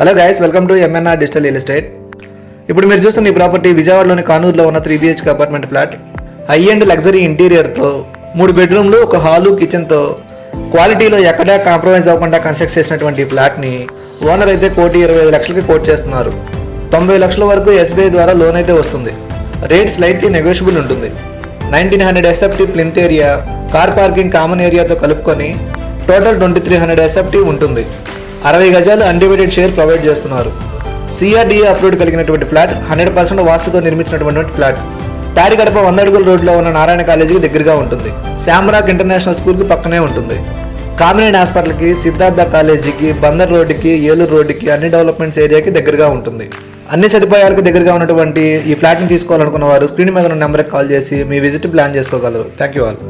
Hello guys welcome to MNR digital real estate ఇప్పుడు మీరు చూస్తున్న ఈ ప్రాపర్టీ విజయవాడలోని కానూరులో ఉన్న three BHK apartment flat high and luxury ఇంటీరియర్తో మూడు బెడ్రూమ్లు ఒక హాలు కిచెన్తో క్వాలిటీలో ఎక్కడా కాంప్రమైజ్ అవ్వకుండా కన్స్ట్రక్ట్ చేసినటువంటి ఫ్లాట్ని ఓనర్ అయితే కోటి ఇరవై ఐదు లక్షలకి కోట్ చేస్తున్నారు. తొంభై లక్షల వరకు ఎస్బీఐ ద్వారా లోన్ అయితే వస్తుంది. రేట్ స్లైట్లీ నెగోషియబుల్ ఉంటుంది. Nineteen hundred SFT plinth area car parking common ఏరియాతో కలుపుకొని total twenty three hundred SFT ఉంటుంది. అరవై గజాలు అన్డివైడెడ్ షేర్ ప్రొవైడ్ చేస్తున్నారు. సిఆర్డీఏ అప్రూవ్డ్ కలిగినటువంటి ఫ్లాట్ హండ్రెడ్ పర్సెంట్ వాస్తుతో నిర్మించినటువంటి ఫ్లాట్ తాడిగడప వంద అడుగుల రోడ్లో ఉన్న నారాయణ కాలేజీకి దగ్గరగా ఉంటుంది. శామరాక్ ఇంటర్నేషనల్ స్కూల్కి పక్కనే ఉంటుంది. కామినేని హాస్పిటల్కి సిద్ధార్థ కాలేజీకి బందర్ రోడ్డుకి ఏలూరు రోడ్డుకి అన్ని డెవలప్మెంట్స్ ఏరియాకి దగ్గరగా ఉంటుంది. అన్ని సదుపాయాలకు దగ్గరగా ఉన్నటువంటి ఈ ఫ్లాట్ని తీసుకోవాలనుకున్న వారు స్క్రీన్ మీద ఉన్న నెంబర్కి కాల్ చేసి మీ విజిట్ ప్లాన్ చేసుకోగలరు. Thank you all